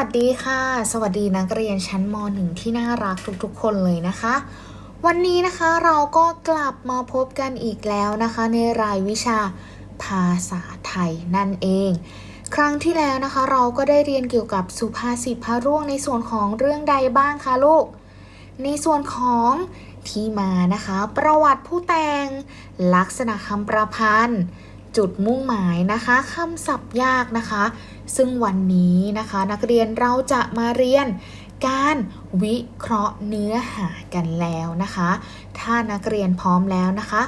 สวัสดีค่ะ สวัสดีนักเรียนชั้นม .1 ที่น่ารักทุกๆ คนเลยนะคะ วันนี้นะคะเราก็กลับมาพบกันอีกแล้วนะคะ ในรายวิชาภาษาไทยนั่นเอง ครั้งที่แล้วนะคะ เราก็ได้เรียนเกี่ยวกับสุภาษิตพระร่วงในส่วนของเรื่องใดบ้างคะลูก ในส่วนของที่มานะคะ ประวัติผู้แต่งลักษณะคำประพันธ์ จุดมุ่งหมายนะคะคำศัพท์ยากนะคะ ซึ่งวันนี้นะคะนักเรียนเราจะมาเรียนการวิเคราะห์เนื้อหากันแล้วนะคะ ถ้านักเรียนพร้อมแล้วนะคะ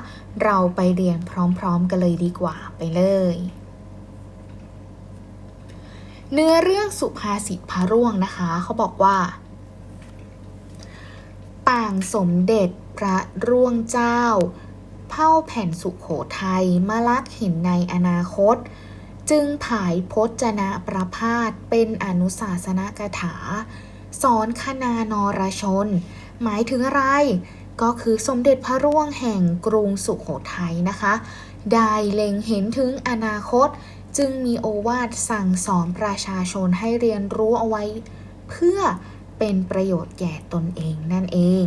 เราไปเรียนพร้อมๆกันเลยดีกว่าไปเลย เนื้อเรื่องสุภาษิตพระร่วงนะคะ เขาบอกว่าป่างสมเด็จพระร่วงเจ้า เผ่าแผ่นสุขโขทัยมาลักเห็นในอนาคต จึงผายพจนะประพาสเป็นอนุสาสนกถา สอนคณานรชน หมายถึงอะไร ก็คือสมเด็จพระร่วงแห่งกรุงสุขโขทัยนะคะ ได้เล็งเห็นถึงอนาคต จึงมีโอวาทสั่งสอนประชาชนให้เรียนรู้เอาไว้ เพื่อเป็นประโยชน์แก่ตนเองนั่นเอง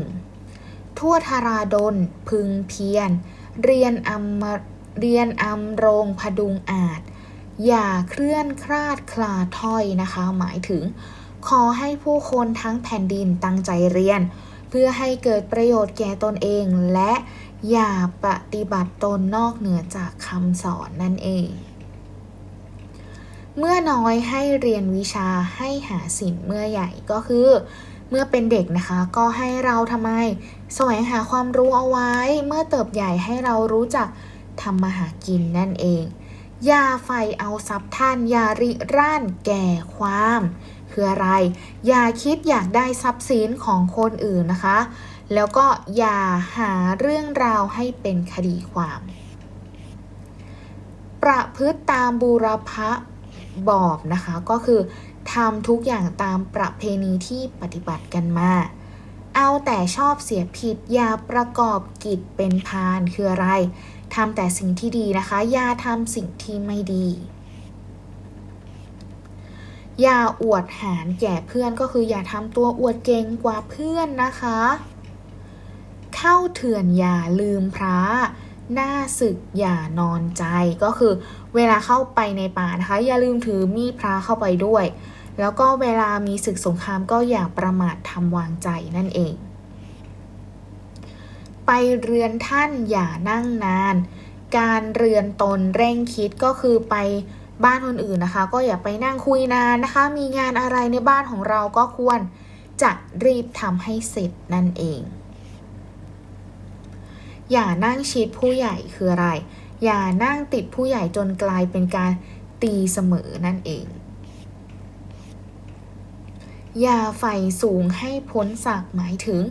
ทั่วธาราดลพึงเพียร เรียนอำมเรียนอำรงพดุงอาจ อย่าเคลื่อนคลาดคลาถ้อยนะคะ หมายถึง ขอให้ผู้คนทั้งแผ่นดินตั้งใจเรียน เพื่อให้เกิดประโยชน์แก่ตนเองและอย่าปฏิบัติตนนอกเหนือจากคำสอนนั่นเอง เมื่อน้อยให้เรียนวิชาให้หาสินเมื่อใหญ่ก็คือ เมื่อเป็นเด็กนะคะ ก็ให้เราทำไม แสวงหาความรู้เอาไว้ เมื่อเติบใหญ่ให้เรารู้จักทำมาหากินนั่นเอง อย่าใฝ่เอาทรัพย์ท่าน อย่าริร่านแก่ความ คืออะไร อย่าคิดอยากได้ทรัพย์สินของคนอื่นนะคะ แล้วก็อย่าหาเรื่องราวให้เป็นคดีความ ประพฤติตามบูรพะบอบนะคะ ก็คือทำทุกอย่างตามประเพณีที่ปฏิบัติกันมา เอาแต่ชอบเสียผิด อย่าประกอบกิจเป็นพานคืออะไร ทำแต่สิ่งที่ดีนะคะ อย่าทำสิ่งที่ไม่ดี อย่าอวดหารแก่เพื่อนก็คืออย่าทำตัวอวดเก่งกว่าเพื่อนนะคะ เข้าเถื่อนอย่าลืมพระหน้าศึกอย่านอนใจก็คือเวลาเข้าไปในป่านะคะ อย่าลืมถือมีดพระเข้าไปด้วย แล้วก็เวลามีศึกสงครามก็อย่าประมาททำวางใจนั่นเอง ไปเรือนท่านอย่านั่งนาน การเรือนตนเร่งคิดก็คือไปบ้านคนอื่นนะคะ ก็อย่าไปนั่งคุยนานนะคะ มีงานอะไรในบ้านของเราก็ควรจะรีบทำให้เสร็จนั่นเอง อย่านั่งชิดผู้ใหญ่คืออะไร อย่านั่งติดผู้ใหญ่จนกลายเป็นการตีเสมอนั่นเอง อย่าใฝ่สูงให้พ้นศักหมายถึง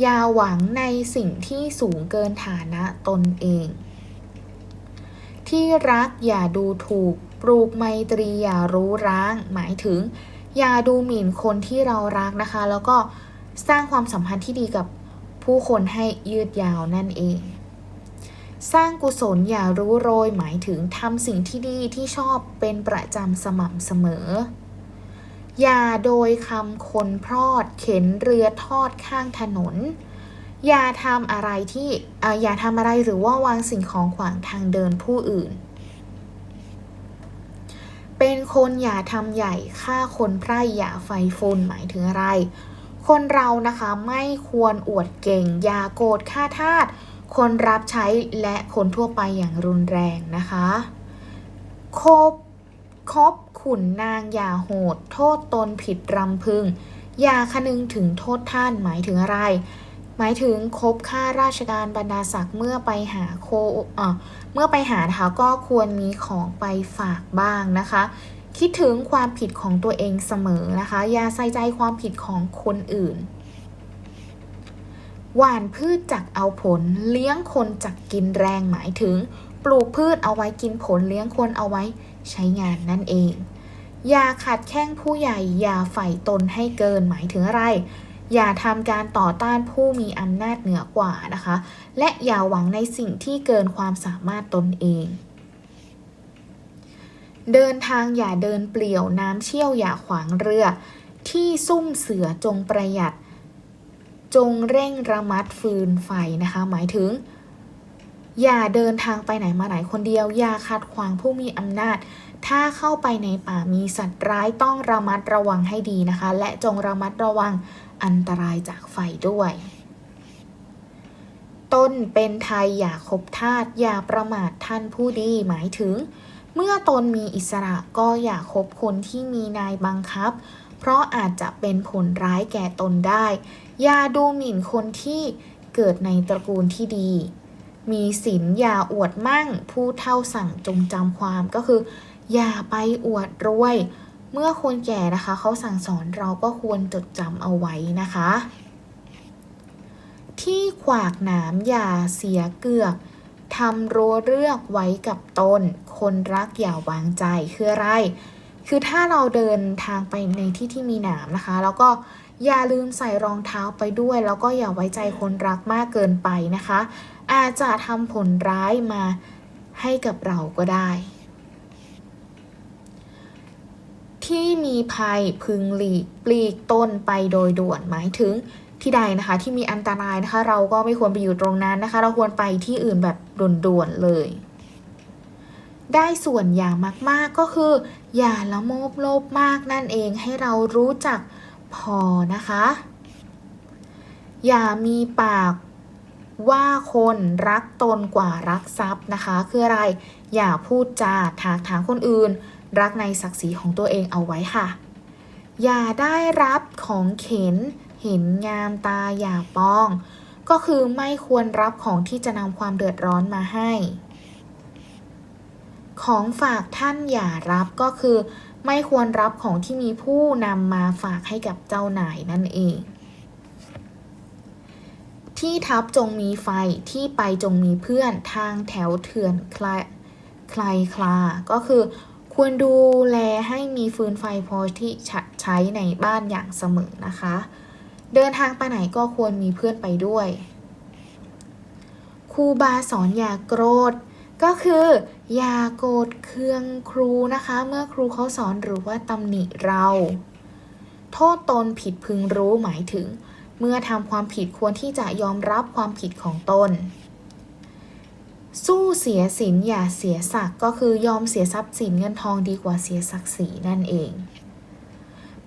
อย่าหวังในสิ่งที่สูงเกินฐานะตนเอง ที่รักอย่าดูถูก ปลูกไมตรีอย่ารู้ร้าง หมายถึง อย่าดูหมิ่นคนที่เรารักนะคะ แล้วก็สร้างความสัมพันธ์ที่ดีกับผู้คนให้ยืดยาวนั่นเอง สร้างกุศลอย่ารู้โรย หมายถึงทำสิ่งที่ดีที่ชอบเป็นประจำสม่ำเสมอ อย่าโดยคำคนพรอด เข็นเรือทอดข้างถนน อย่าทำอะไรที่อย่าทำอะไรหรือว่าวางสิ่งของขวางทางเดินผู้อื่น เป็นคนอย่าทำใหญ่ฆ่าคนไพร่อย่าไฟฟนหมายถึงอะไร คนเรานะคะไม่ควรอวดเก่ง อย่าโกรธฆ่าทาสคนรับใช้และคนทั่วไปอย่างรุนแรงนะคะคบคบขุนนางอย่าโหด โทษตนผิดรำพึง อย่าคนึงถึงโทษท่านหมายถึงอะไร หมายถึงคบข้าราชการบรรดาศักดิ์เมื่อไปหาโคอะเมื่อไปหานะคะก็ควรมีของไปฝากบ้างนะคะ คิดถึงความผิดของตัวเองเสมอนะคะ อย่าใส่ใจความผิดของคนอื่นหว่านพืชจักเอาผลเลี้ยงคนจักกินแรงหมายถึง ปลูกพืชเอาไว้กินผลเลี้ยงคนเอาไว้ใช้งานนั่นเอง อย่าขัดแข้งผู้ใหญ่ อย่าใฝ่ตนให้เกิน หมายถึงอะไร อย่าทำการต่อต้านผู้มีอำนาจเหนือกว่านะคะ และอย่าหวังในสิ่งที่เกินความสามารถตนเอง เดินทางอย่าเดินเปลี่ยวน้ำเชี่ยวอย่าขวางเรือ ที่ซุ่มเสือจงประหยัด จงเร่งระมัดฟืนไฟนะคะ หมายถึง อย่าเดินทางไปไหนมาไหนคนเดียว อย่าขัดขวางผู้มีอำนาจ ถ้าเข้าไปในป่ามีสัตว์ร้ายต้องระมัดระวังให้ดีนะคะ และจงระมัดระวังอันตรายจากไฟด้วย ต้นเป็นไทยอย่าคบทาสอย่าประมาทท่านผู้ดีหมายถึง เมื่อตนมีอิสระก็อย่าคบคนที่มีนายบังคับ เพราะอาจจะเป็นผลร้ายแก่ตนได้ อย่าดูหมิ่นคนที่เกิดในตระกูลที่ดีมีศีลอย่าอวดมั่ง ผู้เท่าสั่งจงจำความก็คือ อย่าไปอวดรวย เมื่อคนแก่นะคะเขาสั่งสอนเราก็ควรจดจำเอาไว้นะคะ ที่ขวากหนามอย่าเสียเกือกทำรัวเลือกไว้กับตน คนรักอย่าวางใจคืออะไร คือถ้าเราเดินทางไปในที่ที่มีหนามนะคะ แล้วก็อย่าลืมใส่รองเท้าไปด้วย แล้วก็อย่าไว้ใจคนรักมากเกินไปนะคะ อาจจะทำผลร้ายมาให้กับเราก็ได้ ที่มีภัยพึงหลีกปลีกต้นไปโดยด่วนหมายถึงที่ใดนะคะที่มีอันตรายนะคะ เราก็ไม่ควรไปอยู่ตรงนั้นนะคะ เราควรไปที่อื่นแบบด่วนๆเลย ได้ส่วนอย่ามากๆก็คือ อย่าละโมบโลภมากนั่นเองให้เรารู้จักพอนะคะ อย่ามีปากว่าคนรักตนกว่ารักทรัพย์นะคะ คืออะไรอย่าพูดจาถากถางคนอื่น รักในศักดิ์ศรีของตัวเองเอาไว้ค่ะ อย่าได้รับของเข็น เห็นงามตาอย่าป้อง ก็คือไม่ควรรับของที่จะนำความเดือดร้อนมาให้ ของฝากท่านอย่ารับก็คือ ไม่ควรรับของที่มีผู้นำมาฝากให้กับเจ้านายนั่นเองที่ทับจงมีไฟที่ไปจงมีเพื่อนทางแถวเถื่อนคลายคลายคลา ก็คือ ควรดูแลให้มีฟืนไฟพอที่ใช้ในบ้านอย่างเสมอนะคะ เดินทางไปไหนก็ควรมีเพื่อนไปด้วยครูบาสอนอย่าโกรธ ก็คืออย่าโกรธเคืองครูนะคะ เมื่อครูเขาสอนหรือว่าตำหนิเรา โทษตนผิดพึงรู้หมายถึง เมื่อทำความผิดควรที่จะยอมรับความผิดของตน สู้เสียสินอย่าเสียศักดิ์ก็คือยอมเสียทรัพย์สินเงินทองดีกว่าเสียศักดิ์ศรีนั่นเอง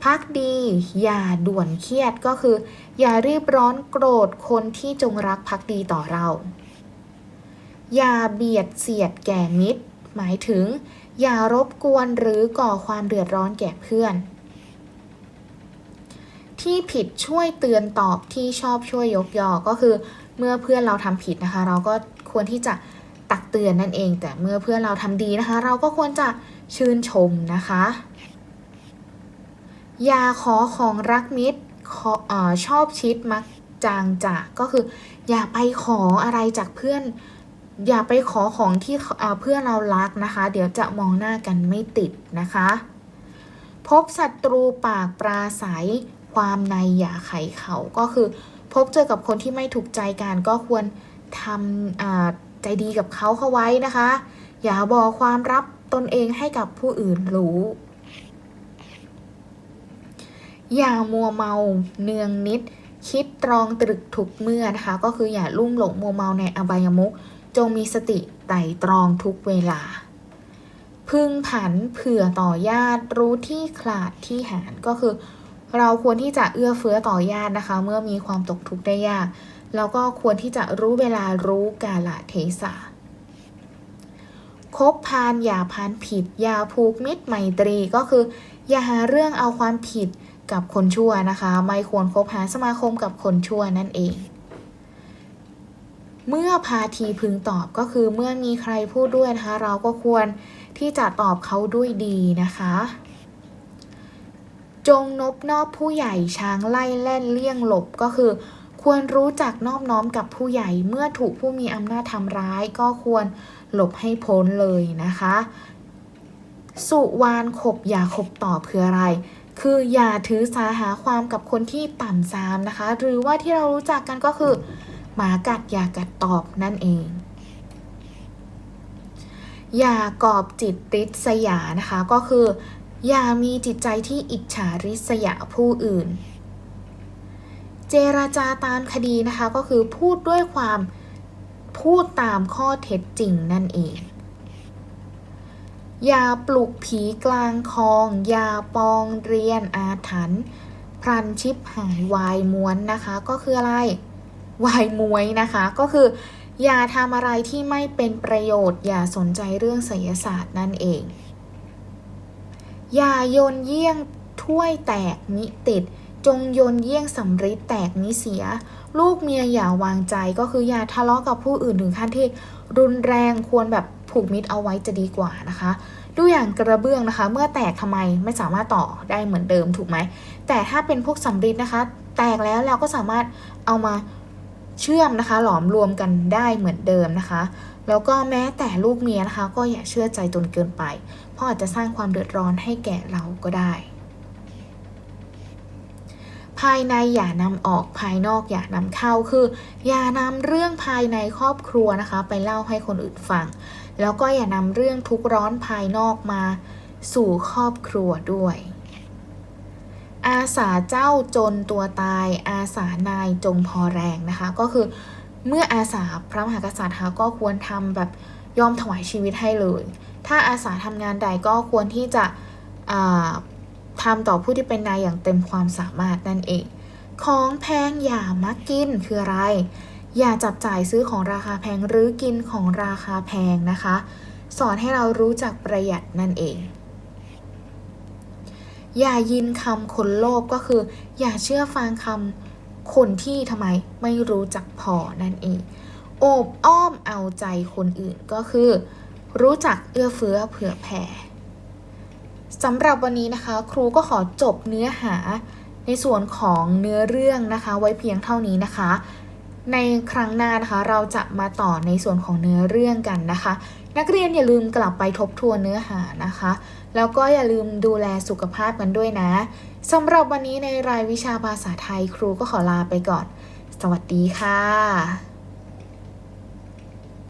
พักดี อย่าด่วนเครียดก็คือ อย่ารีบร้อนโกรธคนที่จงรักภักดีต่อเรา อย่าเบียดเสียดแก่มิตร หมายถึง อย่ารบกวนหรือก่อความเดือดร้อนแก่เพื่อน ที่ผิดช่วยเตือนตอบที่ชอบช่วยยกยอก็คือ เมื่อเพื่อนเราทำผิดนะคะ เราก็ควรที่จะ ตักเตือนนั่นเอง แต่เมื่อเพื่อนเราทำดีนะคะ เราก็ควรจะชื่นชมนะคะอย่าขอของรักมิตรขออชอบชิดมักจางจากก็คือ อย่าไปขออะไรจากเพื่อน อย่าไปขอของที่เพื่อนเรารักนะคะ เดี๋ยวจะมองหน้ากันไม่ติดนะคะ พบศัตรูปากปราศัยความในอย่าไขเขาก็คือ พบเจอกับคนที่ไม่ถูกใจกันก็ควรทำ ใจดีกับเขาเข้าไว้นะคะ อย่าบอกความลับตนเองให้กับผู้อื่นรู้ อย่ามัวเมาเนืองนิด คิดตรองตรึกทุกเมื่อนะคะ ก็คืออย่าลุ่มหลงมัวเมาในอบายมุขจงมีสติไต่ตรองทุกเวลา พึงผันเผื่อต่อญาติรู้ที่ขาดที่หารก็คือ เราควรที่จะเอื้อเฟื้อต่อญาตินะคะ เมื่อมีความตกทุกข์ได้ยาก แล้วก็ควรที่จะรู้เวลารู้กาลเทศะคบพานอย่าพานผิด อย่าผูกมิตรไมตรีก็คือ อย่าหาเรื่องเอาความผิดกับคนชั่วนะคะ ไม่ควรคบหาสมาคมกับคนชั่วนั่นเอง เมื่อพาทีพึงตอบก็คือเมื่อมีใครพูดด้วยนะคะ เราก็ควรที่จะตอบเขาด้วยดีนะคะ จงนบนอบผู้ใหญ่ช้างไล่แล่นเลี่ยงหลบก็คือ ควรรู้จักนอบน้อมกับผู้ใหญ่เมื่อถูกผู้มีอำนาจทำร้าย ก็ควรหลบให้พ้นเลยนะคะ สุวานขบอย่าขบตอบคืออะไร คืออย่าถือสาหาความกับคนที่ต่ำซามนะคะ หรือว่าที่เรารู้จักกันก็คือ หมากัดอย่ากัดตอบนั่นเอง อย่ากอบจิตริษยานะคะก็คือ อย่ามีจิตใจที่อิจฉาริษยาผู้อื่น เจรจาตามคดีนะคะก็คือพูดด้วยความพูดตามข้อเท็จจริงนั่นเอง อย่าปลุกผีกลางคลอง อย่าปองเรียนอาถรรพ์พรันชิบหายวายม้วนนะคะก็คืออะไรวายมวยนะคะก็คือ อย่าทำอะไรที่ไม่เป็นประโยชน์ อย่าสนใจเรื่องไสยศาสตร์นั่นเอง อย่าโยนเยี่ยงถ้วยแตกมิติด จงโยนเยี่ยงสำริดแตกมิเสีย ลูกเมียอย่าวางใจก็คืออย่าทะเลาะกับผู้อื่นถึงขั้นที่รุนแรงควรแบบผูกมิตรเอาไว้จะดีกว่านะคะดูอย่างกระเบื้องนะคะ เมื่อแตกทำไมไม่สามารถต่อได้เหมือนเดิมถูกไหม แต่ถ้าเป็นพวกสำริดนะคะ แตกแล้วเราก็สามารถเอามาเชื่อมนะคะ หลอมรวมกันได้เหมือนเดิมนะคะ แล้วก็แม้แต่ลูกเมียนะคะ ก็อย่าเชื่อใจจนเกินไป เพราะอาจจะสร้างความเดือดร้อนให้แก่เราก็ได้ ภายในอย่านำออกภายนอกอย่านำเข้าคือ อย่านำเรื่องภายในครอบครัวนะคะ ไปเล่าให้คนอื่นฟัง แล้วก็อย่านำเรื่องทุกข์ร้อนภายนอกมาสู่ครอบครัวด้วย อาสาเจ้าจนตัวตาย อาสานายจงพอแรงนะคะ ก็คือเมื่ออาสาพระมหากษัตริย์คะก็ควรทำแบบยอมถวายชีวิตให้เลย ถ้าอาสาทำงานใดก็ควรที่จะ ทำต่อผู้ที่เป็นนายอย่างเต็มความสามารถนั่นเอง ของแพงอย่ามักกินคืออะไร อย่าจับจ่ายซื้อของราคาแพงหรือกินของราคาแพงนะคะ สอนให้เรารู้จักประหยัดนั่นเอง อย่ายินคำคนโลภก็คือ อย่าเชื่อฟังคำคนที่ทำไมไม่รู้จักพอนั่นเองโอบอ้อมเอาใจคนอื่นก็คือ รู้จักเอื้อเฟื้อเผื่อแผ่ สำหรับวันนี้นะคะ ครูก็ขอจบเนื้อหาในส่วนของเนื้อเรื่องนะคะ ไว้เพียงเท่านี้นะคะ ในครั้งหน้านะคะเราจะมาต่อในส่วนของเนื้อเรื่องกันนะคะ นักเรียนอย่าลืมกลับไปทบทวนเนื้อหานะคะ แล้วก็อย่าลืมดูแลสุขภาพกันด้วยนะสำหรับวันนี้ในรายวิชาภาษาไทยครูก็ขอลาไปก่อน สวัสดีค่ะ